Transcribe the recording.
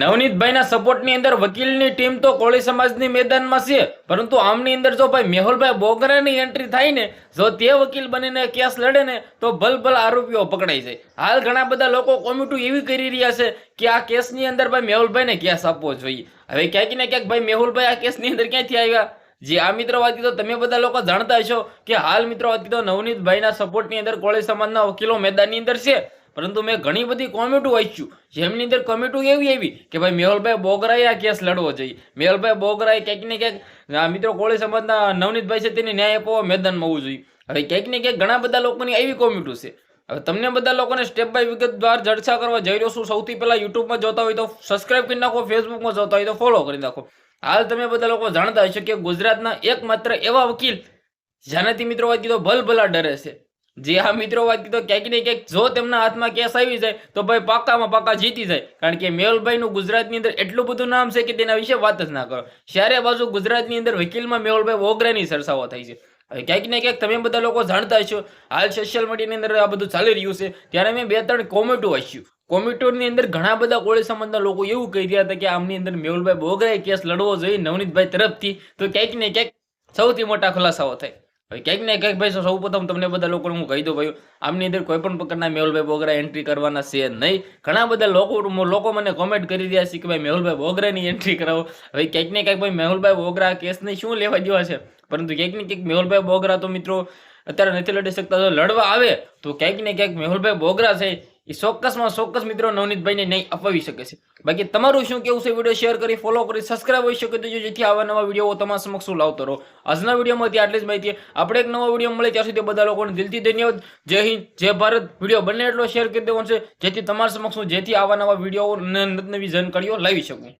નવનીતભાઈના સપોર્ટની અંદર વકીલની ટીમ તો કોળી સમાજની મેદાનમાં છે, પરંતુ આમની અંદર જો ભાઈ મેહુલભાઈ બોગરાની એન્ટ્રી થાય ને, જો તે વકીલ બનીને કેસ લડે ને, તો ભલ ભલ આરોપીઓ પકડાઈ જાય. હાલ ઘણા બધા લોકો કોમિટુ એવી કરી રહ્યા છે કે આ કેસની અંદર ભાઈ મેહુલભાઈને કેસ આપવો જોઈએ. હવે ક્યાંક ને ક્યાંક ભાઈ મેહુલભાઈ આ કેસની અંદર ક્યાંથી આવ્યા? જે આ મિત્રો વાત કીધો, તમે બધા લોકો જાણતા હશો કે હાલ મિત્રો વાત કીધો, નવનીતભાઈના સપોર્ટની અંદર કોળી સમાજના વકીલો મેદાનની અંદર છે. પરંતુ મેં ઘણી બધી કોમેન્ટો વાંચ્યું. જેમની અંદર કોમેન્ટો એવી આવી કે ભાઈ મેહુલભાઈ બોગરાએ આ કેસ લડવો જોઈએ. મેહુલભાઈ બોગરાએ ક્યાંક ને ક્યાંક મિત્રો કોળી સમાજના નવનીતભાઈ છે તેને ન્યાય આપવા મેદાનમાં હોવું જોઈએ. હવે ક્યાંક ને ક્યાંક ઘણા બધા લોકોની એવી કોમેન્ટો છે. હવે તમને બધા લોકોને સ્ટેપ બાય વિગતવાર ચર્ચા કરવા જઈ રહ્યો છું. સૌથી પહેલાં યુટ્યુબમાં જોતા હોય તો સબસ્ક્રાઇબ કરી નાખો ફેસબુકમાં જોતા હોય તો ફોલો કરી નાખો. હાલ તમે બધા લોકો જાણતા હશો કે ગુજરાતના એકમાત્ર એવા વકીલ જેનાથી મિત્રો વાત કીધો ભલભલા ડરે છે. જે આ મિત્રો વાત કીધો ક્યાંક ને ક્યાંક જો તેમના હાથમાં કેસ આવી જાય તો ભાઈ પાકામાં પાકા જીતી જાય. કારણ કે મેહુલભાઈનું ગુજરાતની અંદર એટલું બધું નામ છે કે તેના વિશે વાત જ ના કરો. ચારે બાજુ ગુજરાતની અંદર વકીલમાં મેહુલભાઈ વોગરાની સરસાવો થાય છે. હવે ક્યાંક ને ક્યાંક તમે બધા લોકો જાણતા હશો, હાલ સોશિયલ મીડિયાની અંદર આ બધું ચાલી રહ્યું છે. ત્યારે મેં બે ત્રણ કોમેન્ટો વાંચ્યું. કોમેન્ટોની અંદર ઘણા બધા કોળી સમાજના લોકો એવું કહી રહ્યા હતા કે આમની અંદર મેહુલભાઈ બોગરાએ કેસ લડવો જોઈએ નવનીતભાઈ તરફથી, તો ક્યાંક ને ક્યાંક સૌથી મોટા ખુલાસાઓ થાય. હવે ક્યાંક ને ક્યાંક ભાઈ સૌ પ્રથમ તમને બધા લોકોને હું કહી દઉં ભાઈ આમની અંદર કોઈ પણ પ્રકારના મેહુલભાઈ બોગરા એન્ટ્રી કરવાના છે નહીં. ઘણા બધા લોકો લોકો મને કોમેન્ટ કરી રહ્યા છે કે ભાઈ મેહુલભાઈ બોગરાની એન્ટ્રી કરાવો. હવે ક્યાંક ને ક્યાંક ભાઈ મેહુલભાઈ બોગરા કેસને શું લેવા દેવા છે? પરંતુ ક્યાંક ને ક્યાંક મેહુલભાઈ બોગરા તો મિત્રો, અત્યારે નથી લડી શકતા જો લડવા આવે. તો ક્યાંક ને ક્યાંક મેહુલભાઈ બોગરા છે એ ચોક્કસમાં ચોક્કસ મિત્રો નવનીતભાઈને નહીં અપાવી શકે છે. બાકી તમારું શું કેવું છે વીડિયો શેર કરી ફોલો કરી સબસ્ક્રાઈબ હોઈ શકે તો જેથી આવા નવા વીડિયો તમારા સમક્ષ હું લાવતો રહો. આજના વિડીયોમાંથી આટલી જ માહિતી. આપણે એક નવો વીડિયો મળે ત્યાં સુધી બધા લોકોને દિલથી ધન્યવાદ. જય હિન્દ, જય ભારત. વીડિયો બને એટલો શેર કરી દેવાનો છે, જેથી તમારા સમક્ષ હું જેથી આવા નવા વીડિયો નવી જાણકારીઓ લાવી શકું.